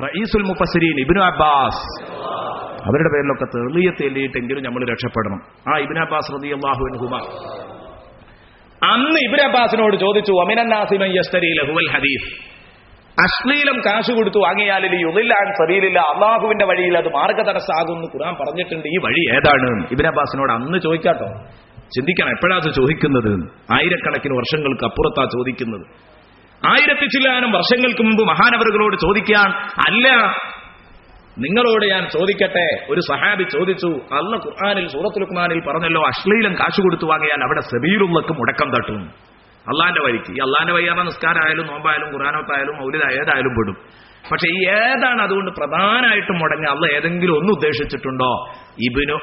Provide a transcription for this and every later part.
റയീസുൽ മുഫസരീൻ ഇബിനു Abbas. അവരുടെ പേരിലൊക്കെ തെളിയത്ത് എല്ലിയിട്ടെങ്കിലും നമ്മൾ രക്ഷപ്പെടണം. ആ ഇബിൻ അബ്ബാസ് റളിയല്ലാഹു അൻഹുമ. അന്ന് ഇബിൻ അബ്ബാസിനോട് ചോദിച്ചു ലഹുവൽ ഹദീസ്. അശ്ലീലം കാശ് കൊടുത്തു വാങ്ങിയാൽ യുദില്ലാൻ സബീലില്ല. അള്ളാഹുവിന്റെ വഴിയിൽ അത് മാർഗതടസ്സാകുമെന്ന് ഖുറാൻ പറഞ്ഞിട്ടുണ്ട്. ഈ വഴി ഏതാണ്? ഇബിൻ അബ്ബാസിനോട് അന്ന് ചോദിക്കാട്ടോ. ചിന്തിക്കണം എപ്പോഴാണ് ചോദിക്കുന്നത്? ആയിരക്കണക്കിന് വർഷങ്ങൾക്ക് അപ്പുറത്താ ചോദിക്കുന്നത്. ആയിരത്തി ചില്ലാനും വർഷങ്ങൾക്ക് മുമ്പ് മഹാനവറുകളോട് ചോദിക്കാൻ അല്ല നിങ്ങളോട് ഞാൻ ചോദിക്കട്ടെ? ഒരു സഹാബി ചോദിച്ചു അല്ല ഖുർആാനിൽ സൂറത്തുൽ പറഞ്ഞല്ലോ അശ്ലീലം കാശു കൊടുത്തു വാങ്ങിയാൽ അവിടെ സെബീലുള്ളക്ക് മുടക്കം തട്ടും. അള്ളാന്റെ വഴിക്ക്. ഈ അള്ളാന്റെ വയ്യാറ നിസ്കാരമായാലും നോമ്പായാലും ഖുറാനോത്തായാലും മൗലിത ഏതായാലും പെടും. പക്ഷെ ഈ ഏതാണ് അതുകൊണ്ട് പ്രധാനമായിട്ടും മുടങ്ങി അള്ള ഏതെങ്കിലും ഒന്ന് ഉദ്ദേശിച്ചിട്ടുണ്ടോ? ഇബിനു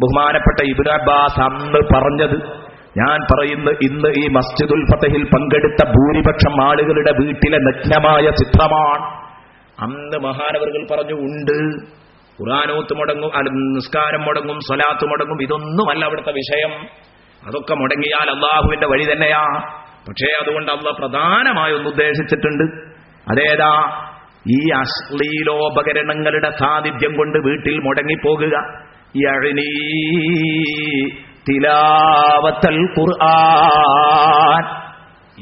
ബഹുമാനപ്പെട്ട ഇബിനു അബ്ബാസ് അന്ന് പറഞ്ഞത് ഞാൻ പറയുന്നു ഇന്ന് ഈ മസ്ജിദുൽ ഫതഹിൽ പങ്കെടുത്ത ഭൂരിപക്ഷം ആളുകളുടെ വീട്ടിലെ നഗ്നമായ ചിത്രമാണ്. അന്ന് മഹാനവറുകൾ പറഞ്ഞു ഉണ്ട്. ഖുറാനോത്ത് മുടങ്ങും നിസ്കാരം മുടങ്ങും സ്വലാത്ത് മുടങ്ങും. ഇതൊന്നുമല്ല അവിടുത്തെ വിഷയം. അതൊക്കെ മുടങ്ങിയാൽ അള്ളാഹുവിന്റെ വഴി തന്നെയാ. പക്ഷേ അതുകൊണ്ട് അള്ള പ്രധാനമായി ഒന്ന് ഉദ്ദേശിച്ചിട്ടുണ്ട്. അതേതാ? ഈ അശ്ലീലോപകരണങ്ങളുടെ സാന്നിധ്യം കൊണ്ട് വീട്ടിൽ മുടങ്ങിപ്പോകുക. തിലാവത്തൽ ഖുർആൻ.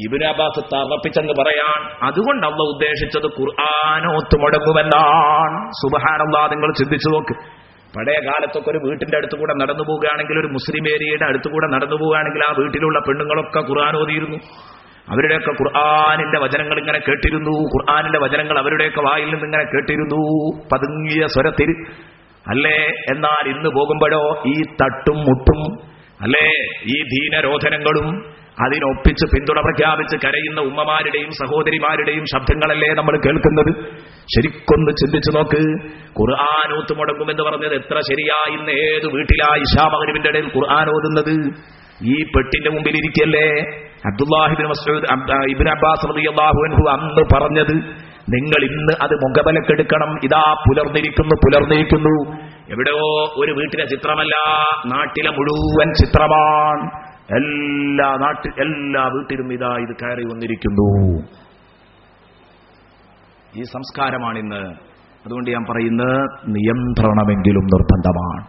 ഇബിന് അബ്ബാസ് തറപ്പിച്ചെന്ന് പറയാൻ അതുകൊണ്ട് അള്ള ഉദ്ദേശിച്ചത് ഖുർആാനോത്ത് മുടങ്ങുമെന്നാണ്. സുബഹാനല്ലാ നിങ്ങൾ ചിന്തിച്ചു നോക്ക്. പഴയ കാലത്തൊക്കെ ഒരു വീട്ടിന്റെ അടുത്ത് കൂടെ നടന്നു പോവുകയാണെങ്കിൽ ഒരു മുസ്ലിം ഏരിയയുടെ അടുത്ത് കൂടെ നടന്നു പോവുകയാണെങ്കിൽ ആ വീട്ടിലുള്ള പെണ്ണുങ്ങളൊക്കെ ഖുർആൻ ഓതിയിരുന്നു. അവരുടെയൊക്കെ ഖുർആാനിന്റെ വചനങ്ങൾ ഇങ്ങനെ കേട്ടിരുന്നു. ഖുർആാനിന്റെ വചനങ്ങൾ അവരുടെയൊക്കെ വായിൽ നിന്ന് ഇങ്ങനെ കേട്ടിരുന്നു. പതുങ്ങിയ സ്വരത്തിൽ അല്ലേ? എന്നാൽ ഇന്ന് പോകുമ്പോഴോ ഈ തട്ടും മുട്ടും അല്ലേ? ഈ ദീനരോധനങ്ങളും അതിനൊപ്പിച്ച് പിന്തുണ പ്രഖ്യാപിച്ച് കരയുന്ന ഉമ്മമാരുടെയും സഹോദരിമാരുടെയും ശബ്ദങ്ങളല്ലേ നമ്മൾ കേൾക്കുന്നത്? ശരിക്കൊന്ന് ചിന്തിച്ചു നോക്ക്. ഖുർആാനൂത്ത് മുടങ്ങുമെന്ന് പറഞ്ഞത് എത്ര ശരിയാ? ഇന്ന് ഏത് വീട്ടിലാ ഇഷാ മകരിവിന്റെ ഇടയിൽ ഖുർആൻ ഓതുന്നത്? ഈ പെട്ടിന്റെ മുമ്പിൽ ഇരിക്കല്ലേ? അബ്ദുല്ലാഹിബിൻ മസ്ഊദ് അബ്ദ- ഇബ്നു അബ്ബാസ് അൻഹു അന്ന് പറഞ്ഞത് നിങ്ങൾ ഇന്ന് അത് മുഖബലക്കെടുക്കണം. ഇതാ പുലർന്നിരിക്കുന്നു പുലർന്നിരിക്കുന്നു. എവിടെയോ ഒരു വീട്ടിലെ ചിത്രമല്ല നാട്ടിലെ മുഴുവൻ ചിത്രമാണ്. എല്ലാ നാട്ടിൽ എല്ലാ വീട്ടിലും ഇതാ ഇത് കയറി വന്നിരിക്കുന്നു. ഈ സംസ്കാരമാണ് ഇന്ന് അതുകൊണ്ട് ഞാൻ പറയുന്നത് നിയന്ത്രണമെങ്കിലും നിർബന്ധമാണ്.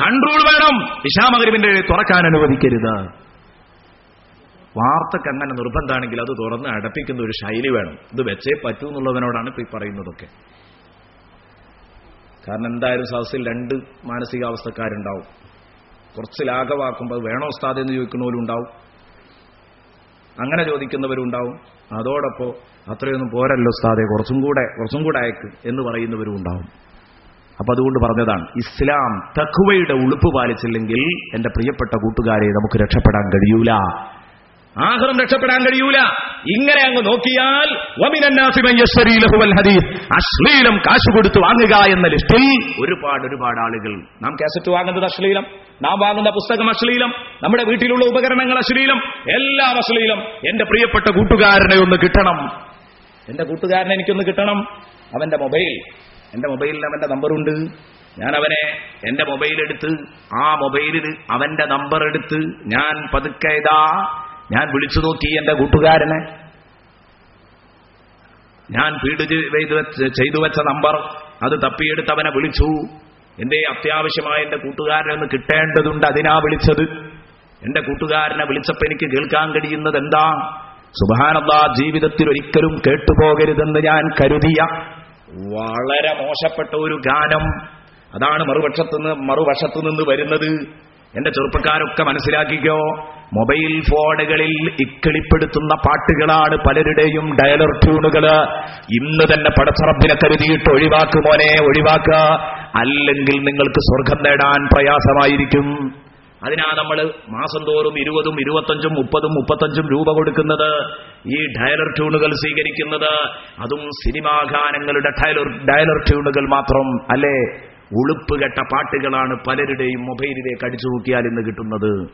കൺട്രോൾ വേണം. ഇഷാമകരിവിന്റെ തുറക്കാൻ അനുവദിക്കരുത്. വാർത്തക്ക് അങ്ങനെ നിർബന്ധമാണെങ്കിൽ അത് തുറന്ന് അടപ്പിക്കുന്ന ഒരു ശൈലി വേണം. ഇത് വെച്ചേ പറ്റൂ എന്നുള്ളതിനോടാണ് ഇപ്പൊ ഈ പറയുന്നതൊക്കെ. കാരണം എന്തായാലും സദസ്സിൽ രണ്ട് മാനസികാവസ്ഥക്കാരുണ്ടാവും. കുറച്ച് ലാഘവാക്കുമ്പോൾ വേണോ ഉസ്താദ് എന്ന് ചോദിക്കുന്നവരും ഉണ്ടാവും അങ്ങനെ ചോദിക്കുന്നവരുണ്ടാവും. അതോടൊപ്പം അത്രയൊന്നും പോരല്ലോ സ്ഥാതെ കുറച്ചും കൂടെ കുറച്ചും കൂടെ അയക്ക് എന്ന് പറയുന്നവരും ഉണ്ടാവും അപ്പൊ അതുകൊണ്ട് പറഞ്ഞതാണ് ഇസ്ലാം തഖുവയുടെ ഉളുപ്പ് പാലിച്ചില്ലെങ്കിൽ എന്റെ പ്രിയപ്പെട്ട കൂട്ടുകാരെ നമുക്ക് രക്ഷപ്പെടാൻ കഴിയൂല. ആഹ്റം രക്ഷപ്പെടാൻ കഴിയൂല. ഇങ്ങനെ അങ്ങ് നോക്കിയാൽ. അശ്ലീലം കാശ് കൊടുത്ത് വാങ്ങുക എന്ന ലിസ്റ്റിൽ ഒരുപാട് ഒരുപാട് ആളുകൾ. നാം കാസറ്റ് വാങ്ങുന്നത് അശ്ലീലം. നാം വാങ്ങുന്ന പുസ്തകം അശ്ലീലം. നമ്മുടെ വീട്ടിലുള്ള ഉപകരണങ്ങൾ അശ്ലീലം. എല്ലാം അശ്ലീലം. എന്റെ പ്രിയപ്പെട്ട കൂട്ടുകാരനെ ഒന്ന് കിട്ടണം. എന്റെ കൂട്ടുകാരനെ എനിക്കൊന്ന് കിട്ടണം. അവന്റെ മൊബൈൽ. എന്റെ മൊബൈലിൽ അവന്റെ നമ്പറുണ്ട്. ഞാൻ അവനെ എന്റെ മൊബൈൽ എടുത്ത് ആ മൊബൈലിൽ അവന്റെ നമ്പർ എടുത്ത് ഞാൻ പതുക്കെ ഇതാ ഞാൻ വിളിച്ചു നോക്കി എന്റെ കൂട്ടുകാരനെ. ഞാൻ പീഡ് ചെയ്തു വെച്ച നമ്പർ അത് തപ്പിയെടുത്തവനെ വിളിച്ചു. എന്റെ അത്യാവശ്യമായ എന്റെ കൂട്ടുകാരനെ ഒന്ന് കിട്ടേണ്ടതുണ്ട് അതിനാ വിളിച്ചത്. എന്റെ കൂട്ടുകാരനെ വിളിച്ചപ്പോ എനിക്ക് കേൾക്കാൻ കഴിയുന്നത് എന്താ? സുബാനല്ലാ ജീവിതത്തിൽ ഒരിക്കലും കേട്ടുപോകരുതെന്ന് ഞാൻ കരുതിയ വളരെ മോശപ്പെട്ട ഒരു ഗാനം. അതാണ് മറുപക്ഷത്ത് നിന്ന് മറുവശത്തു നിന്ന് വരുന്നത്. എന്റെ ചെറുപ്പക്കാരൊക്കെ മനസ്സിലാക്കിക്കോ മൊബൈൽ ഫോണുകളിൽ ഇക്കിളിപ്പെടുത്തുന്ന പാട്ടുകളാണ് പലരുടെയും ഡയലർ ട്യൂണുകൾ ഇന്ന് തന്നെ പടച്ചറബിനെ കരുതിയിട്ട് ഒഴിവാക്ക അല്ലെങ്കിൽ നിങ്ങൾക്ക് സ്വർഗം നേടാൻ പ്രയാസമായിരിക്കും. അതിനാ നമ്മൾ മാസം തോറും ഇരുപതും ഇരുപത്തഞ്ചും മുപ്പതും മുപ്പത്തഞ്ചും രൂപ കൊടുക്കുന്നത് ഈ ഡയലർ ട്യൂണുകൾ സ്വീകരിക്കുന്നത്. അതും സിനിമാ ഗാനങ്ങളുടെ ഡയലർ ഡയലർ ട്യൂണുകൾ മാത്രം അല്ലേ? ഉളുപ്പ് കെട്ട പാട്ടുകളാണ് പലരുടെയും മൊബൈലിലേക്ക് അടിച്ചു നോക്കിയാൽ ഇന്ന് കിട്ടുന്നത്.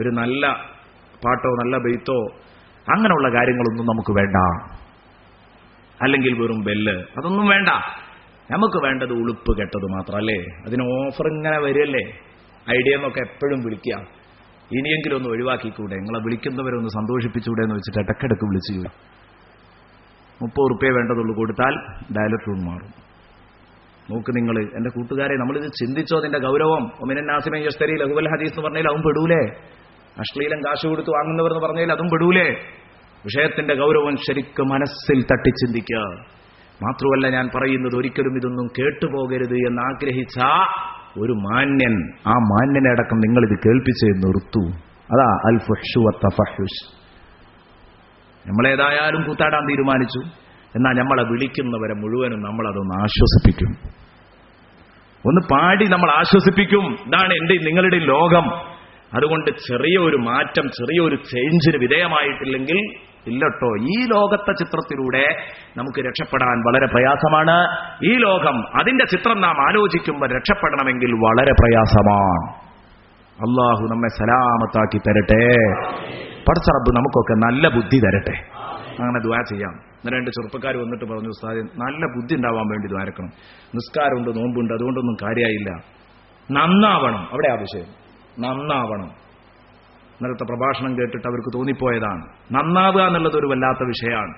ഒരു നല്ല പാട്ടോ നല്ല ബെയ്ത്തോ അങ്ങനെയുള്ള കാര്യങ്ങളൊന്നും നമുക്ക് വേണ്ട. അല്ലെങ്കിൽ വെറും ബെല്ല്. അതൊന്നും വേണ്ട. നമുക്ക് വേണ്ടത് ഉളുപ്പ് കെട്ടത് മാത്രം അല്ലേ? അതിന് ഓഫർ ഇങ്ങനെ വരികയല്ലേ ഐഡിയ എന്നൊക്കെ എപ്പോഴും വിളിക്കുക. ഇനിയെങ്കിലും ഒന്ന് ഒഴിവാക്കിക്കൂടെ? നിങ്ങളെ വിളിക്കുന്നവരൊന്ന് സന്തോഷിപ്പിച്ചുകൂടെ എന്ന് വെച്ചിട്ട് ഇടക്കിടക്ക് വിളിച്ചു മുപ്പത് റുപ്യ വേണ്ടതുള്ളൂ കൊടുത്താൽ ഡയലറ്റ് റൂൺ മാറും. നോക്ക് നിങ്ങൾ എന്റെ കൂട്ടുകാരെ നമ്മളിത് ചിന്തിച്ചോ അതിന്റെ ഗൗരവം? ഒമിനൻ നാസിമൻ യസ്തരി ലഘുവൽ ഹദീസ് എന്ന് പറഞ്ഞാൽ അതും പെടൂലേ? അശ്ലീലം കാശ് കൊടുത്ത് വാങ്ങുന്നവർ എന്ന് പറഞ്ഞാൽ അതും പെടൂലേ? വിഷയത്തിന്റെ ഗൗരവം ശരിക്കും മനസ്സിൽ തട്ടി ചിന്തിക്കുക മാത്രമല്ല ഞാൻ പറയുന്നത് ഒരിക്കലും ഇതൊന്നും കേട്ടുപോകരുത് എന്ന് ആഗ്രഹിച്ച ഒരു മാന്യൻ ആ മാന്യനെ അടക്കം നിങ്ങൾ ഇത് കേൾപ്പിച്ച് നിർത്തു അതാ അൽ ഫഹുഷ് നമ്മളേതായാലും കൂത്താടാൻ തീരുമാനിച്ചു. എന്നാൽ നമ്മളെ വിളിക്കുന്നവരെ മുഴുവനും നമ്മളതൊന്ന് ആശ്വസിപ്പിക്കും. ഒന്ന് പാടി നമ്മൾ ആശ്വസിപ്പിക്കും. ഇതാണ് എന്റെ നിങ്ങളുടെ ലോകം. അതുകൊണ്ട് ചെറിയ ഒരു മാറ്റം ചെറിയ ഒരു ചേഞ്ചിന് വിധേയമായിട്ടില്ലെങ്കിൽ ഇല്ലട്ടോ. ഈ ലോകത്തെ ചിത്രത്തിലൂടെ നമുക്ക് രക്ഷപ്പെടാൻ വളരെ പ്രയാസമാണ്. ഈ ലോകം അതിന്റെ ചിത്രം നാം ആലോചിക്കുമ്പോൾ രക്ഷപ്പെടണമെങ്കിൽ വളരെ പ്രയാസമാണ്. അള്ളാഹു നമ്മെ സലാമത്താക്കി തരട്ടെ. പടച്ചറബ് നമുക്കൊക്കെ നല്ല ബുദ്ധി തരട്ടെ. അങ്ങനെ ദ്വാ ചെയ്യാം. ഇന്ന് രണ്ട് ചെറുപ്പക്കാർ വന്നിട്ട് പറഞ്ഞു ഉസ്താദ് നല്ല ബുദ്ധി ഉണ്ടാവാൻ വേണ്ടി ദ്വാരക്കണം നിസ്കാരമുണ്ട് നോമ്പുണ്ട് അതുകൊണ്ടൊന്നും കാര്യമായില്ല നന്നാവണം. അവിടെ ആവശ്യം നന്നാവണം. ഇന്നലത്തെ പ്രഭാഷണം കേട്ടിട്ട് അവർക്ക് തോന്നിപ്പോയതാണ്. നന്നാവുക എന്നുള്ളത് ഒരു വല്ലാത്ത വിഷയമാണ്.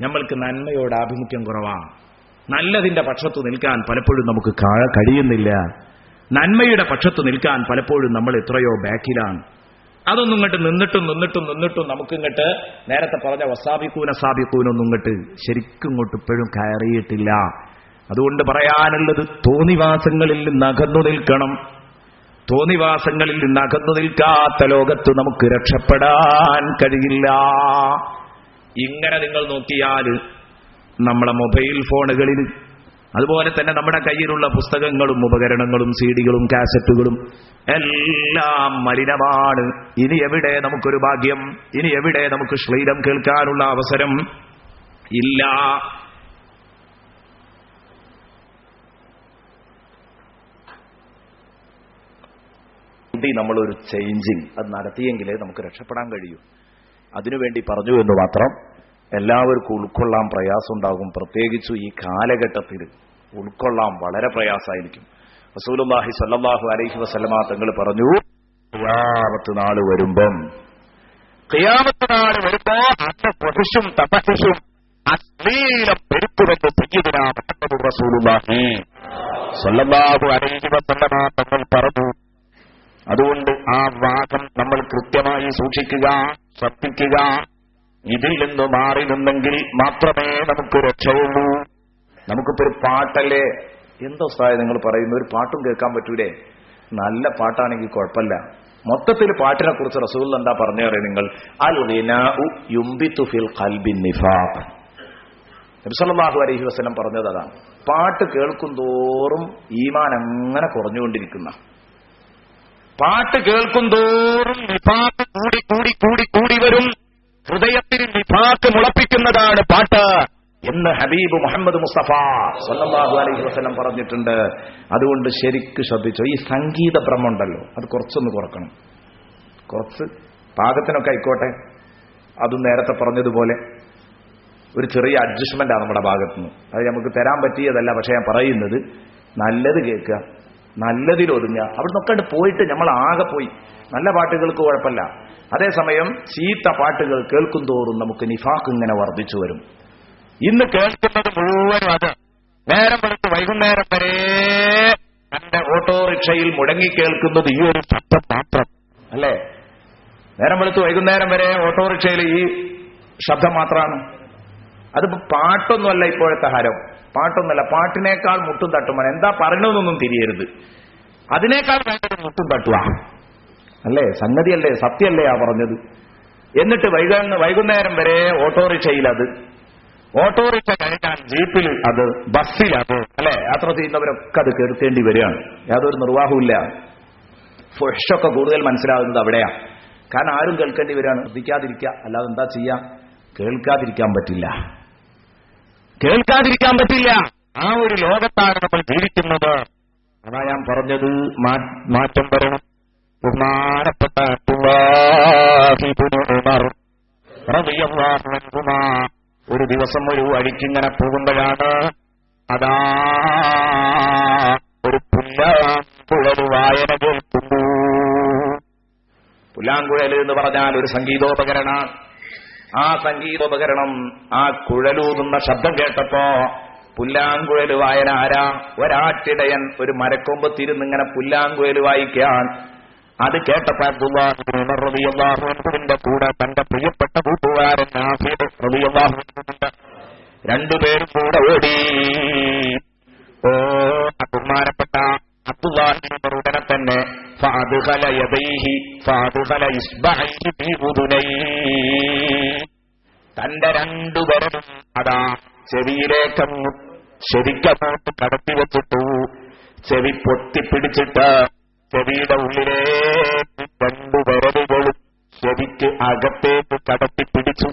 നമ്മൾക്ക് നന്മയോട് ആഭിമുഖ്യം കുറവാണ് നല്ലതിന്റെ പക്ഷത്ത് നിൽക്കാൻ പലപ്പോഴും നമുക്ക് കഴിയുന്നില്ല. നന്മയുടെ പക്ഷത്ത് നിൽക്കാൻ പലപ്പോഴും നമ്മൾ എത്രയോ ബാക്കിലാണ്. അതൊന്നും ഇങ്ങോട്ട് നിന്നിട്ടും നിന്നിട്ടും നിന്നിട്ടും നമുക്ക് ഇങ്ങോട്ട് നേരത്തെ പറഞ്ഞ വസാബിക്കൂന സാബിക്കൂനൊന്നും ഇങ്ങോട്ട് ശരിക്കും ഇങ്ങോട്ട് ഇപ്പോഴും കയറിയിട്ടില്ല. അതുകൊണ്ട് പറയാനുള്ളത് തോന്നിവാസങ്ങളിൽ നിന്ന് അകന്നു നിൽക്കണം. തോന്നിവാസങ്ങളിൽ നിന്ന് അകന്നു നിൽക്കാത്ത ലോകത്ത് നമുക്ക് രക്ഷപ്പെടാൻ കഴിയില്ല. ഇങ്ങനെ നിങ്ങൾ നോക്കിയാൽ നമ്മളെ മൊബൈൽ ഫോണുകളിൽ അതുപോലെ തന്നെ നമ്മുടെ കയ്യിലുള്ള പുസ്തകങ്ങളും ഉപകരണങ്ങളും സീഡികളും കാസറ്റുകളും എല്ലാം മലിനമാണ്. ഇനി എവിടെ നമുക്കൊരു ഭാഗ്യം? ഇനി എവിടെ നമുക്ക് ശ്ലീലം കേൾക്കാനുള്ള അവസരം? ഇല്ല. നമ്മളൊരു ചേഞ്ചിങ് അത് നടത്തിയെങ്കിലേ നമുക്ക് രക്ഷപ്പെടാൻ കഴിയൂ. അതിനുവേണ്ടി പറഞ്ഞു എന്ന് മാത്രം എല്ലാവർക്കും ഉൾക്കൊള്ളാൻ പ്രയാസമുണ്ടാകും. പ്രത്യേകിച്ചു ഈ കാലഘട്ടത്തിൽ ഉൾക്കൊള്ളാൻ വളരെ പ്രയാസമായിരിക്കും. റസൂലുള്ളാഹി സ്വല്ലല്ലാഹു അലൈഹി വസല്ലമ തങ്ങൾ പറഞ്ഞു ഖിയാമത്ത് നാൾ വരുമ്പം ഖിയാമത്ത് നാൾ വരുമ്പോ അന്ന് പൊഹിഷും തപഹിഷും അശ്ലീലം പെരുത്തുമെന്ന് സയ്യിദുനാ മുഹമ്മദ് റസൂലുള്ളാഹി സ്വല്ലല്ലാഹു അലൈഹി വസല്ലമ തങ്ങൾ പറഞ്ഞു. അതുകൊണ്ട് ആ വാദം നമ്മൾ കൃത്യമായി സൂക്ഷിക്കുക ശ്രദ്ധിക്കുക. ഇതിൽ നിന്ന് മാറി നിന്നെങ്കിൽ മാത്രമേ നമുക്ക് രക്ഷയുള്ളൂ. നമുക്കിപ്പോ ഒരു പാട്ടല്ലേ? എന്തോ സ്ഥായി നിങ്ങൾ പറയുന്ന. ഒരു പാട്ടും കേൾക്കാൻ പറ്റൂലേ? നല്ല പാട്ടാണെങ്കിൽ കുഴപ്പമില്ല. മൊത്തത്തിൽ പാട്ടിനെ കുറിച്ച് റസൂൽ എന്താ പറഞ്ഞു പറയും നിങ്ങൾ അൽ അലഹി വസല്ലം പറഞ്ഞത് അതാണ്. പാട്ട് കേൾക്കും തോറും ഈമാൻ അങ്ങനെ കുറഞ്ഞുകൊണ്ടിരിക്കുന്ന. പാട്ട് കേൾക്കും തോറും നിഫാക്ക് കൂടി കൂടി കൂടി കൂടി വരും. ഹൃദയത്തിൽ നിഫാക്ക് മുളപ്പിക്കുന്നതാണ് പാട്ട്. എന്ന് ഹബീബ് മുഹമ്മദ് മുസ്തഫ സല്ലല്ലാഹു അലൈഹി വസ്ലം പറഞ്ഞിട്ടുണ്ട്. അതുകൊണ്ട് ശരിക്ക് ശ്രദ്ധിച്ചോ. ഈ സംഗീത ഭ്രമമുണ്ടല്ലോ അത് കുറച്ചൊന്ന് കുറക്കണം. കുറച്ച് പാകത്തിനൊക്കെ ആയിക്കോട്ടെ. അതും നേരത്തെ പറഞ്ഞതുപോലെ ഒരു ചെറിയ അഡ്ജസ്റ്റ്മെന്റാണ് നമ്മുടെ ഭാഗത്തുനിന്ന് അത് നമുക്ക് തരാൻ പറ്റിയതല്ല പക്ഷെ ഞാൻ പറയുന്നത് നല്ലത് കേൾക്കുക നല്ലതിൽ ഒതുങ്ങുക. അവിടെ നിന്നൊക്കെ പോയിട്ട് നമ്മൾ ആകെ പോയി. നല്ല പാട്ടുകൾക്ക് കുഴപ്പമില്ല. അതേസമയം ചീത്ത പാട്ടുകൾ കേൾക്കും തോറും നമുക്ക് നിഫാക്ക് ഇങ്ങനെ വർദ്ധിച്ചു വരും. ഇന്ന് കേൾക്കുന്നത് മുഴുവനും അത്. നേരം വെളുത്ത് വൈകുന്നേരം വരെ തന്റെ ഓട്ടോറിക്ഷയിൽ മുടങ്ങി കേൾക്കുന്നത് ഈ ഒരു ശബ്ദം മാത്രം. അല്ലേ? നേരം വെളുത്ത് വൈകുന്നേരം വരെ ഓട്ടോറിക്ഷയിൽ ഈ ശബ്ദം മാത്രമാണ്. അതിപ്പോ പാട്ടൊന്നുമല്ല ഇപ്പോഴത്തെ ഹരം. പാട്ടൊന്നുമല്ല. പാട്ടിനേക്കാൾ മുട്ടും തട്ടുമാണ്. എന്താ പറയണമെന്നൊന്നും തിരിയരുത്. അതിനേക്കാൾ വേണ്ടത് മുട്ടും തട്ടുക അല്ലേ? സംഗതിയല്ലേ? സത്യമല്ലേ ആ പറഞ്ഞത്? എന്നിട്ട് വൈകുന്ന വൈകുന്നേരം വരെ ഓട്ടോറിക്ഷയിൽ അത് ഓട്ടോറിക്ഷ കഴിഞ്ഞാൽ ജീപ്പിൽ അത് ബസ്സിൽ അത് അല്ലെ? യാത്ര ചെയ്യുന്നവരൊക്കെ അത് കേൾക്കേണ്ടി വരികയാണ്. യാതൊരു നിർവാഹമില്ല ഫ്രഷൊക്കെ കൂടുതൽ മനസ്സിലാകുന്നത് അവിടെയാ. കാരണം ആരും കേൾക്കേണ്ടി വരികയാണ്. ശ്രദ്ധിക്കാതിരിക്കുക. അല്ലാതെ എന്താ ചെയ്യാം? കേൾക്കാതിരിക്കാൻ പറ്റില്ല. കേൾക്കാതിരിക്കാൻ പറ്റില്ല. ആ ഒരു ലോകത്താണ് നമ്മൾ ജീവിക്കുന്നത്. അതാ ഞാൻ പറഞ്ഞത്. മാറ്റം വരണം ബഹുമാനപ്പെട്ട ഉമർ അൻഹുമാ ഒരു ദിവസം ഒരു വഴിക്കിങ്ങനെ പോകുമ്പോഴാണ് അതാ ഒരു പുല്ലാമ്പുഴൽ വായന കേൾക്കുന്നു. പുല്ലാങ്കുഴൽ എന്ന് പറഞ്ഞാൽ ഒരു സംഗീതോപകരണ ആ സംഗീതോപകരണം ആ കുഴലൂതുന്ന ശബ്ദം കേട്ടപ്പോ പുല്ലാങ്കുഴൽ വായന ആരാ? ഒരാട്ടിടയൻ ഒരു മരക്കൊമ്പത്തിരുന്നിങ്ങനെ പുല്ലാങ്കുഴൽ വായിക്കാൻ അത് കേട്ടപ്പോ അബ്ദുല്ലാഹുവിന്റെ കൂടെ തന്റെ പ്രിയപ്പെട്ട കൂട്ടുകാരൻ രണ്ടുപേരും കൂടെ ഓടി. ഓ ബഹുമാനപ്പെട്ട അബ്ദുല്ലാഹിന്റെ ഉടനെ തന്നെ തന്റെ രണ്ടു വിരലും അതാ ചെവിയിലേക്കങ്ങ് ശരിക്കങ്ങോട്ട് കടത്തി വെച്ചിട്ടു ചെവി പൊത്തിപ്പിടിച്ചിട്ട് ചെവിയുടെ ഉള്ളിലേക്ക് രണ്ടു വരവുകളും ചെവിക്ക് അകത്തേക്ക് കടത്തി പിടിച്ചു.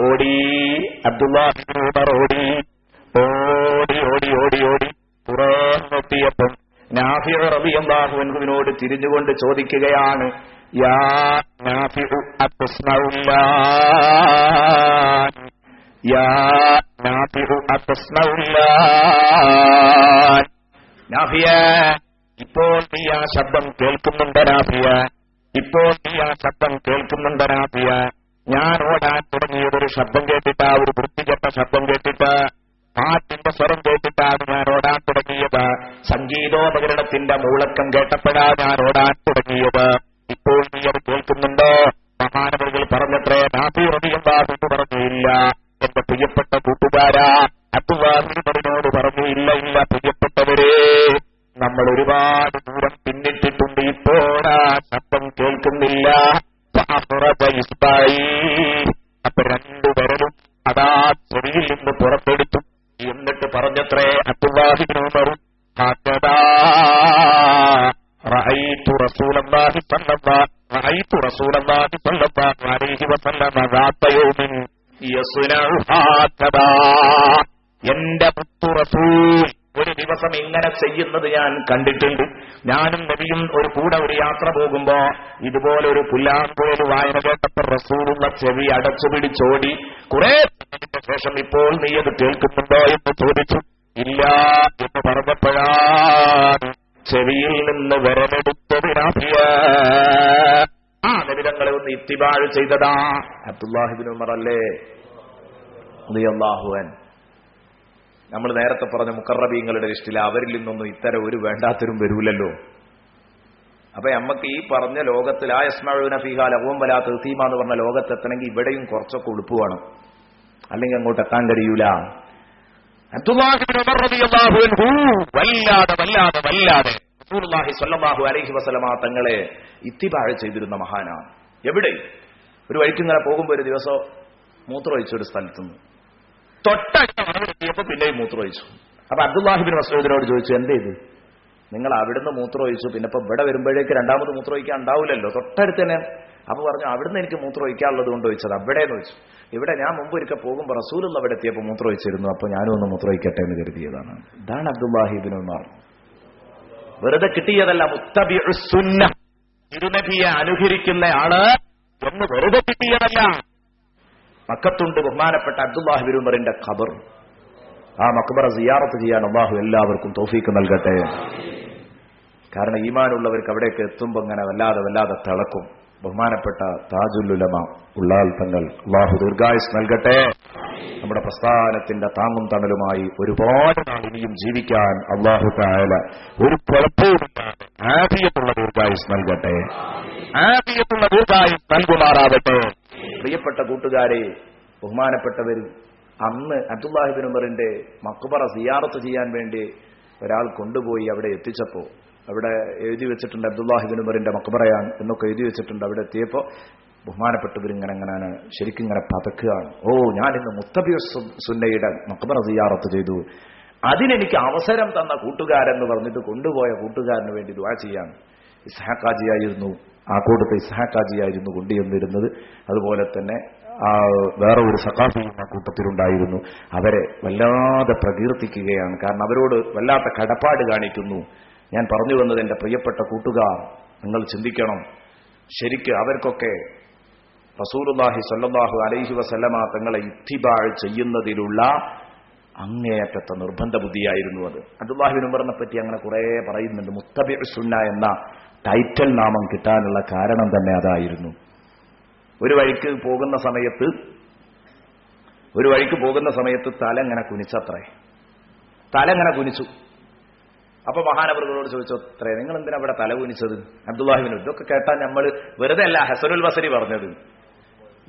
ഓടി അബ്ദുല്ലാഹിബ്നു ഓടി. ഓടി ഓടി ഓടി ഓടി. പുറത്തെത്തിയപ്പം നാഫിയ റബി അള്ളാഹുവിനോട് തിരിഞ്ഞുകൊണ്ട് ചോദിക്കുകയാണ് യാ യാ നാഫിയ ഇപ്പോൾ നീ ആ ശബ്ദം കേൾക്കുന്നുണ്ട് രാഫിയ? ഇപ്പോൾ നീ ആ ശബ്ദം കേൾക്കുന്നുണ്ട് രാഫിയ? ഞാൻ ഓടാൻ തുടങ്ങിയതൊരു ശബ്ദം കേട്ടിട്ടാ ഒരു വൃത്തികെട്ട ശബ്ദം കേട്ടിട്ട് പാട്ടിന്റെ സ്വരം കേട്ടിട്ടാണ് ഞാൻ ഓടാൻ തുടങ്ങിയത്. സംഗീതോപകരണത്തിന്റെ മൂളക്കം കേട്ടപ്പോഴാ ഞാൻ ഓടാൻ തുടങ്ങിയത്. ഇപ്പോൾ നീ അത് കേൾക്കുന്നുണ്ടോ? മഹാനവകൾ പറഞ്ഞത്രേ നാഫി റബിയെന്ന് പറഞ്ഞില്ല. എന്റെ പ്രിയപ്പെട്ട കൂട്ടുകാരാ അബ്ദുവാഹിനോട് പറഞ്ഞു ഇല്ല ഇല്ല പ്രിയപ്പെട്ടവരെ. നമ്മൾ ഒരുപാട് ദൂരം പിന്നിട്ടിട്ടുണ്ട്. ഇപ്പോഴാ ശബ്ദം കേൾക്കുന്നില്ല. അപ്പൊ രണ്ടു വിരലും അതാ ചെവിയിൽ നിന്ന് പുറത്തെടുത്തു എന്നിട്ട് പറഞ്ഞത്രേ അബ്ദുല്ലാഹിബിനുമറും എന്റെ പുത്തുറസൂ ഒരു ദിവസം ഇങ്ങനെ ചെയ്യുന്നത് ഞാൻ കണ്ടിട്ടുണ്ട്. ഞാനും നബിയും ഒരു കൂടെ ഒരു യാത്ര പോകുമ്പോ ഇതുപോലെ ഒരു പുല്ലാങ്കുഴൽ വായന കേട്ടപ്പോൾ റസൂലുള്ള ചെവി അടച്ചു പിടിച്ചോടി കുറെ ശേഷം ഇപ്പോൾ നീ അത് കേൾക്കുന്നുണ്ടോ? എന്ന് ചോദിച്ചു. ഇല്ല എന്ന് പറഞ്ഞപ്പോഴാണ് ചെവിയിൽ നിന്ന് വരമെടുത്തതിനാഭിയ. ആ നബിതങ്ങളെ ഒന്ന് ഇത്തിബാഴ് ചെയ്തതാ. അബ്ദുല്ലാഹിബിൻ ഉമർ അല്ലേ? അള്ളാഹുവൻ നമ്മൾ നേരത്തെ പറഞ്ഞ മുക്കറബീങ്ങളുടെ ലിസ്റ്റിൽ അവരിൽ നിന്നൊന്നും ഇത്തരം ഒരു വേണ്ടാത്തരും വരൂലല്ലോ. അപ്പൊ നമ്മക്ക് ഈ പറഞ്ഞ ലോകത്തിൽ ആ യസ്മഴുന ഫീഹാൽ അവം വലാ തീമ എന്ന് പറഞ്ഞ ലോകത്തെത്തണമെങ്കിൽ ഇവിടെയും കുറച്ചൊക്കെ ഉളുപ്പ് വേണം. അല്ലെങ്കിൽ അങ്ങോട്ട് എത്താൻ കഴിയൂല. അലൈഹി തങ്ങളെ ഇത്തിപാഴ ചെയ്തിരുന്ന മഹാനാണ്. എവിടെ? ഒരു വഴിക്കിങ്ങനെ പോകുമ്പോ ഒരു ദിവസം മൂത്രം ഒഴിച്ചൊരു സ്ഥലത്തുനിന്ന്. തൊട്ടടുത്ത മറവിലെത്തിയപ്പോ പിന്നെയും മൂത്രമൊഴിച്ചു അപ്പൊ അബ്ദുല്ലാഹിബിൻ മസൂദിനോട് ചോദിച്ചു എന്തേ ഇത് നിങ്ങൾ അവിടുന്ന് മൂത്രമൊഴിച്ചു പിന്നെ ഇപ്പൊ ഇവിടെ വരുമ്പോഴേക്ക് രണ്ടാമത് മൂത്രമൊഴിക്കാൻ ഉണ്ടാവില്ലല്ലോ. തൊട്ടടുത്ത് തന്നെ. അപ്പൊ പറഞ്ഞു അവിടുന്ന് എനിക്ക് മൂത്രമൊഴിക്കാനുള്ളത് കൊണ്ട് ചോദിച്ചത് അവിടെ എന്ന് ചോദിച്ചു ഇവിടെ ഞാൻ മുമ്പ് ഒരിക്കൽ പോകുമ്പോൾ റസൂലുള്ള അവിടെ എത്തിയപ്പോൾ മൂത്രമൊഴിച്ചിരുന്നു അപ്പൊ ഞാനും ഒന്ന് മൂത്രമൊഴിക്കട്ടെ എന്ന് കരുതിയതാണ്. ഇതാണ് അബ്ദുല്ലാഹിബിൻ ഉമാർ. വെറുതെ കിട്ടിയതല്ല മുത്തബിഉ സുന്ന തിരുനബിയെ അനുകരിക്കുന്നയാൾ ഒന്ന് വെറുതെ കിട്ടിയതല്ല. മക്കത്തുണ്ട് ബഹുമാനപ്പെട്ട അബ്ദുല്ലാഹിബിൻ വിരുമറിന്റെ ഖബർ. ആ മക്ബറ സിയാറത്ത് ചെയ്യാൻ അള്ളാഹു എല്ലാവർക്കും തോഫീക്ക് നൽകട്ടെ. കാരണം ഈമാനുള്ളവർക്ക് അവിടേക്ക് എത്തുമ്പോൾ അങ്ങനെ വല്ലാതെ വല്ലാതെ തിളക്കും. ബഹുമാനപ്പെട്ട താജുല്ലുലമ ഉള്ളാൽ തങ്ങൾ അള്ളാഹു ദീർഘായുസ് നൽകട്ടെ. നമ്മുടെ പ്രസ്ഥാനത്തിന്റെ താങ്ങും തണലുമായി ഒരുപാട് നാൾ ഇനിയും ജീവിക്കാൻ അള്ളാഹു തായാല ഒരു കുഴപ്പവുമില്ലാതെ ആഫിയത്തുള്ള ദീർഘായുസ് നൽകട്ടെ. ആഫിയത്തുള്ള ദീർഘായുസ് നൽകുമാറാവട്ടെ പ്രിയപ്പെട്ട കൂട്ടുകാരെ ബഹുമാനപ്പെട്ടവർ അന്ന് അബ്ദുല്ലാഹിബിൻ ഉമറിന്റെ മക്ബറ സിയാറത്ത് ചെയ്യാൻ വേണ്ടി ഒരാൾ കൊണ്ടുപോയി അവിടെ എത്തിച്ചപ്പോ അവിടെ എഴുതി വെച്ചിട്ടുണ്ട് അബ്ദുല്ലാഹിബിൻ ഉമറിന്റെ മക്ബറയാണ് എന്നൊക്കെ എഴുതി വെച്ചിട്ടുണ്ട് അവിടെ എത്തിയപ്പോ ബഹുമാനപ്പെട്ടവർ ഇങ്ങനെ അങ്ങനെ ശരിക്കും ഇങ്ങനെ പതക്കുകയാണ്. ഓ ഞാൻ ഇന്ന് മുത്തബി സുന്നയുടെ മക്ബറ സിയാറത്ത് ചെയ്തു. അതിനെനിക്ക് അവസരം തന്ന കൂട്ടുകാരെന്ന് പറഞ്ഞിട്ട് കൊണ്ടുപോയ കൂട്ടുകാരന് വേണ്ടി ദുആ ചെയ്യാൻ ഇസ്ഹാക്കാജിയായിരുന്നു ആ കൂട്ടത്തെ ഇസ്ഹാക്കാജിയായിരുന്നു കൊണ്ടുവന്നിരുന്നത് അതുപോലെ തന്നെ ആ വേറെ ഒരു സഖാഫിയും ആ കൂട്ടത്തിലുണ്ടായിരുന്നു. അവരെ വല്ലാതെ പ്രകീർത്തിക്കുകയാണ്. കാരണം അവരോട് വല്ലാത്ത കടപ്പാട് കാണിക്കുന്നു. ഞാൻ പറഞ്ഞു വന്നത് എന്റെ പ്രിയപ്പെട്ട കൂട്ടുകാർ നിങ്ങൾ ചിന്തിക്കണം. ശരിക്ക് അവർക്കൊക്കെ റസൂലുല്ലാഹി സ്വല്ലല്ലാഹു അലൈഹി വസല്ലമ തങ്ങളെ ഇത്തിബാഴ് ചെയ്യുന്നതിലുള്ള അങ്ങേയറ്റത്തെ നിർബന്ധ ബുദ്ധിയായിരുന്നു അത് അബ്ദുല്ലാഹിബിൻ ഉമറിനെ പറ്റി അങ്ങനെ കുറെ പറയുന്നുണ്ട്. മുത്തബി സുന്ന എന്ന ടൈറ്റൽ നാമം കിട്ടാനുള്ള കാരണം തന്നെ അതായിരുന്നു. ഒരു വഴിക്ക് പോകുന്ന സമയത്ത് ഒരു വഴിക്ക് പോകുന്ന സമയത്ത് തല ഇങ്ങനെ കുനിച്ചത്രേ. തല ഇങ്ങനെ കുനിച്ചു. അപ്പൊ മഹാനവറുകളോട് ചോദിച്ചു അത്രേ നിങ്ങൾ എന്തിനാ ഇവിടെ തല കുനിച്ചത്? അബ്ദുല്ലാഹിബിന് ഇതൊക്കെ കേട്ടാൽ നമ്മൾ വെറുതെ അല്ല ഹസനുൽ ബസരി പറഞ്ഞത്.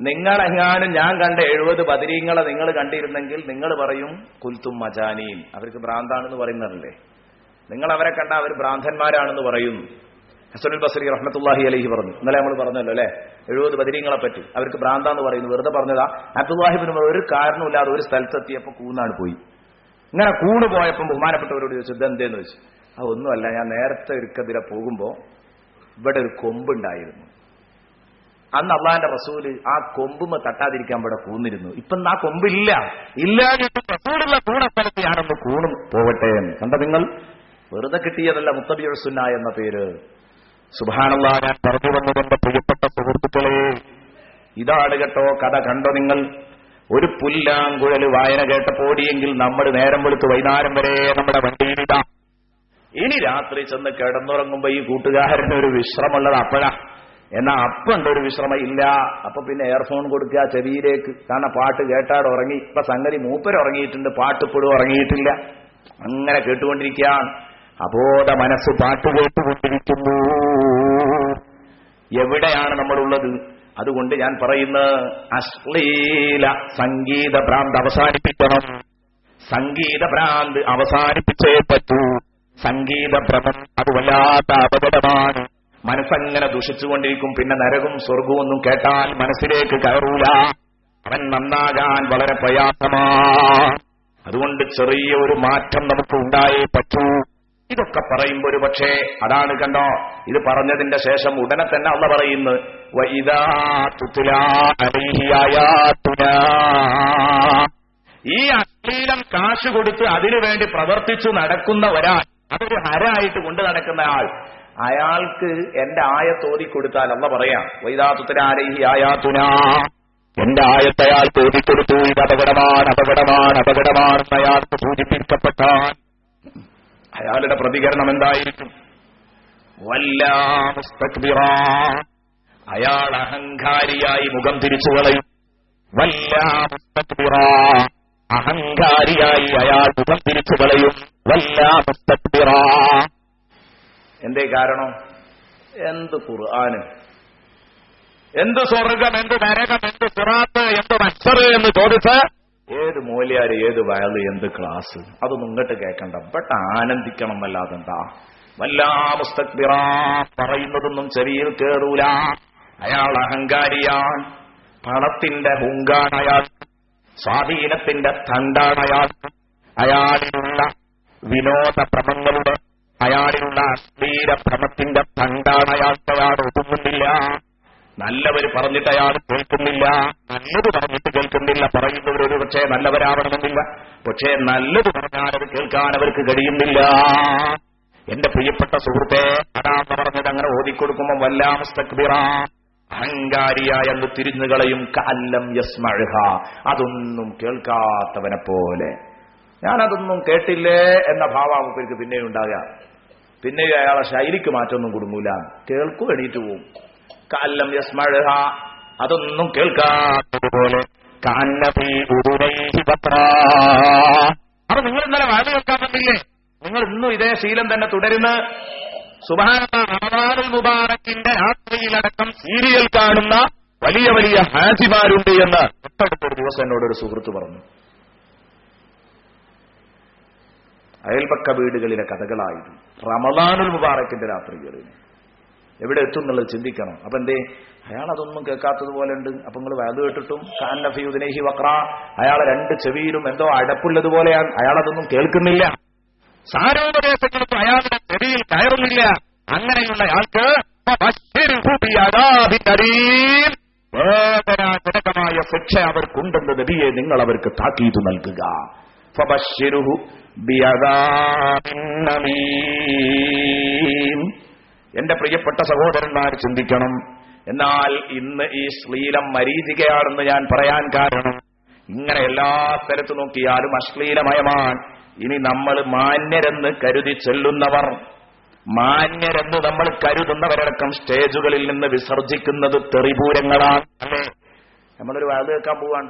നിങ്ങളെങ്ങാനും ഞാൻ കണ്ട എഴുപത് ബദരീങ്ങളെ നിങ്ങൾ കണ്ടിരുന്നെങ്കിൽ നിങ്ങൾ പറയും കുൽത്തും മജാനീൻ. അവർക്ക് ഭ്രാന്താണെന്ന് പറയുന്നതല്ലേ. നിങ്ങൾ അവരെ കണ്ട അവർ ഭ്രാന്തന്മാരാണെന്ന് പറയുന്നു ഹസനുൽ ബസരി റഹ്മത്തുല്ലാഹി അലഹി പറഞ്ഞു. ഇന്നലെ നമ്മൾ പറഞ്ഞല്ലോ അല്ലെ? എഴുപത് ബദരീങ്ങളെ പറ്റി അവർക്ക് ഭ്രാന്താന്ന് പറയുന്നു. വെറുതെ പറഞ്ഞതാ. അബ്ദുല്ലാഹിബിന് ഒരു കാരണമില്ലാതെ ഒരു സ്ഥലത്തെത്തിയപ്പോൾ കൂന്നാണ് പോയി. ഇങ്ങനെ കൂണ് പോയപ്പോൾ ബഹുമാനപ്പെട്ടവരോട് ചോദിച്ചു ഇതെന്തേന്ന്? ചോദിച്ചു. ആ ഒന്നുമല്ല. ഞാൻ നേരത്തെ ഒരുക്കതിരെ പോകുമ്പോൾ ഇവിടെ ഒരു കൊമ്പുണ്ടായിരുന്നു. അന്ന് അള്ളാന്റെ റസൂൽ ആ കൊമ്പുമ തട്ടാതിരിക്കാൻ ഇവിടെ കൂന്നിരുന്നു. ഇപ്പൊ ആ കൊമ്പില്ല. ഇല്ല റസൂലുള്ള കൂണ സ്ഥലത്ത് ഞാനൊന്ന് കൂണും എന്ന്. കണ്ട നിങ്ങൾ? വെറുതെ കിട്ടിയതല്ല മുത്തബിയുസുന്ന എന്ന പേര്. സുബാനുള്ള ഞാൻ പറഞ്ഞു വന്നതെന്റെ പ്രിയപ്പെട്ട സുഹൃത്തുക്കളെ ഇതാണ് കേട്ടോ കഥ കണ്ടോ നിങ്ങൾ? ഒരു പുല്ലാങ്കുഴൽ വായന കേട്ടപ്പോടിയെങ്കിൽ നമ്മൾ നേരം വെളുത്ത് വൈകുന്നേരം വരെ നമ്മുടെ വണ്ടിയിലിടാം ഇനി രാത്രി ചെന്ന് കിടന്നുറങ്ങുമ്പോ ഈ കൂട്ടുകാരന് ഒരു വിശ്രമമുള്ളത് അപ്പോഴാ. എന്നാ അപ്പുണ്ട് ഒരു വിശ്രമം ഇല്ല അപ്പൊ പിന്നെ എയർഫോൺ കൊടുക്കുക ചെവിയിലേക്ക്. കാരണം പാട്ട് കേട്ടാട് ഉറങ്ങി. ഇപ്പൊ സംഗതി മൂപ്പര് ഉറങ്ങിയിട്ടുണ്ട് പാട്ട് ഇപ്പോഴും ഉറങ്ങിയിട്ടില്ല. അങ്ങനെ കേട്ടുകൊണ്ടിരിക്കുകയാണ്. അബോധ മനസ്സ് പാട്ട് കേട്ടുകൊണ്ടിരിക്കുന്നു എവിടെയാണ് നമ്മളുള്ളത്? അതുകൊണ്ട് ഞാൻ പറയുന്ന അശ്ലീല സംഗീത ഭ്രാന്ത് അവസാനിപ്പിക്കണം. സംഗീത ഭ്രാന്ത് അവസാനിപ്പിച്ചേ പറ്റൂ. സംഗീത ഭ്രമം അത് വല്ലാത്ത അപകടമാണ്. മനസ്സങ്ങനെ ദുഷിച്ചുകൊണ്ടിരിക്കും പിന്നെ നരകും സ്വർഗവും ഒന്നും കേട്ടാൽ മനസ്സിലേക്ക് കയറൂല. അവൻ നന്നാകാൻ വളരെ പ്രയാസമാണ്. അതുകൊണ്ട് ചെറിയ ഒരു മാറ്റം നമുക്ക് ഉണ്ടായേ പറ്റൂ. ഇതൊക്കെ പറയുമ്പോ ഒരു പക്ഷേ അതാണ് കണ്ടോ? ഇത് പറഞ്ഞതിന്റെ ശേഷം ഉടനെ തന്നെ അള്ള പറയുന്നു "വഇദാ തുത്ലാ അലൈഹി ഈ അശ്ലീലം കാശ് കൊടുത്ത് അതിനുവേണ്ടി പ്രവർത്തിച്ചു നടക്കുന്ന ഒരാൾ അതൊരു ഹരായിട്ട് കൊണ്ടു നടക്കുന്ന ആൾ അയാൾക്ക് എന്റെ ആയ തോതി കൊടുത്താൽ അല്ല പറയാം വൈദാത്തുത്തരാരഹി ആയാത്തുനാ എന്റെ ആയത്തയാൾ തോതി കൊടുത്തു ഇത് അപകടമാണ് അപകടമാണ് അപകടമാണെന്ന് അയാൾക്ക് സൂചിപ്പിക്കപ്പെട്ടാൽ അയാളുടെ പ്രതികരണം എന്തായിരിക്കും? വല്ലാസ്തക്ബിറ അയാൾ അഹങ്കാരിയായി മുഖം തിരിച്ചു കളയും. വല്ലാസ്തക്ബിറ അഹങ്കാരിയായി അയാൾ മുഖം തിരിച്ചു കളയും. വല്ലാസ്തക്ബിറ എന്തേ കാരണം? എന്ത് ഖുർആന്? എന്ത് സ്വർഗം എന്ത് നരകം എന്ത് സുറാത്ത് എന്ത് മത്സർ എന്ന് ചോദിച്ച് ഏത് മൂലയാര് ഏത് വയൽ എന്ത് ക്ലാസ് അതൊന്നും ഇങ്ങോട്ട് കേൾക്കണ്ട ബട്ട് ആനന്ദിക്കണം വല്ലാതെ എന്താ? വല്ലാ മുസ്തക്ബിറ പറയുന്നതൊന്നും ചെവിയിൽ കേറൂല. അയാൾ അഹങ്കാരിയാൻ പണത്തിന്റെ ഹുങ്കാണ് അയാൾ. സ്വാധീനത്തിന്റെ തണ്ടാണ് അയാൾക്ക് അയാളിലുള്ള വിനോദ ഭ്രമങ്ങളുടെ അയാളിലുള്ള അശ്ലീല ഭ്രമത്തിന്റെ തണ്ടാണ് അയാൾക്ക് അയാൾ ഒതുങ്ങുന്നില്ല. നല്ലവർ പറഞ്ഞിട്ട് അയാൾ കേൾക്കുന്നില്ല. നല്ലത് പറഞ്ഞിട്ട് കേൾക്കുന്നില്ല. പറയുന്നവർ ഒരു പക്ഷേ നല്ലവരാവണമെന്നില്ല. പക്ഷേ നല്ലത് പറഞ്ഞാൽ അത് കേൾക്കാൻ അവർക്ക് കഴിയുന്നില്ല. എന്റെ പ്രിയപ്പെട്ട സുഹൃത്തെ അതാന്ന് പറഞ്ഞത് അങ്ങനെ ഓതിക്കൊടുക്കുമ്പോൾ വല്ലാമസ്തക്ബിറ അഹങ്കാരിയായ അന്ന് തിരിഞ്ഞുകളയും കല്ലം യസ്മഴുഹ അതൊന്നും കേൾക്കാത്തവനെ പോലെ. ഞാനതൊന്നും കേട്ടില്ലേ എന്ന ഭാവാമുപ്പർക്ക് പിന്നെയും ഉണ്ടാകുക പിന്നെ അയാളെ ശൈലിക്ക് മാറ്റമൊന്നും കൊടുങ്ങൂല. കേൾക്കും എണീറ്റ് പോവും. കല്ലം യസ്മഴ അതൊന്നും കേൾക്കാത്തതുപോലെ പത്രാ അപ്പൊ നിങ്ങൾ ഇന്നലെ വാഴ കേൾക്കാൻ വന്നില്ലേ? നിങ്ങൾ ഇന്നും ഇതേ ശീലം തന്നെ തുടരുന്ന. സുബാനുൽ മുബാറക്കിന്റെ രാത്രിയിലടക്കം സീരിയൽ കാണുന്ന വലിയ വലിയ ഹാജിമാരുണ്ട് എന്ന് തൊട്ടടുത്തൊരു ദിവസം എന്നോട് ഒരു സുഹൃത്ത് പറഞ്ഞു. അയൽപക്ക വീടുകളിലെ കഥകളായിരുന്നു റമദാനുൽ മുബാറക്കിന്റെ രാത്രികളിൽ. എവിടെ എത്തും എന്നുള്ളത് ചിന്തിക്കണം. അപ്പൊ എന്തേ? അയാൾ അതൊന്നും കേൾക്കാത്തതുപോലെ ഉണ്ട് അപ്പൊ നിങ്ങൾ വേദ കേട്ടിട്ടും കാന്നഫിയുദിനേഹി വക്ര അയാളെ രണ്ട് ചെവിയിലും എന്തോ അടപ്പുള്ളതുപോലെയാണ്. അയാൾ അതൊന്നും കേൾക്കുന്നില്ല. സാരോപദേശങ്ങൾക്ക് അയാളുടെ ചെവിയിൽ കയറുന്നില്ല. അങ്ങനെയുള്ള ആൾക്ക്. വേദനാജനകമായ ശിക്ഷ അവർക്കുണ്ടെന്ന് നബിയെ നിങ്ങൾ അവർക്ക് താക്കീത് നൽകുക. ഫബശ്ശിർഹു ബിയദാ. എന്റെ പ്രിയപ്പെട്ട സഹോദരന്മാർ ചിന്തിക്കണം. എന്നാൽ ഇന്ന് ഈ ശ്ലീലം മരീചികയാണെന്ന് ഞാൻ പറയാൻ കാരണം ഇങ്ങനെ എല്ലാ സ്ഥലത്ത് നോക്കിയാലും അശ്ലീലമയമാണ്. ഇനി നമ്മൾ മാന്യരെന്ന് കരുതി ചെല്ലുന്നവർ മാന്യരെന്ന് നമ്മൾ കരുതുന്നവരടക്കം സ്റ്റേജുകളിൽ നിന്ന് വിസർജിക്കുന്നത് തെറിപൂരങ്ങളാണ്. നമ്മളൊരു വാത് കേൾക്കാൻ പോവാണ്.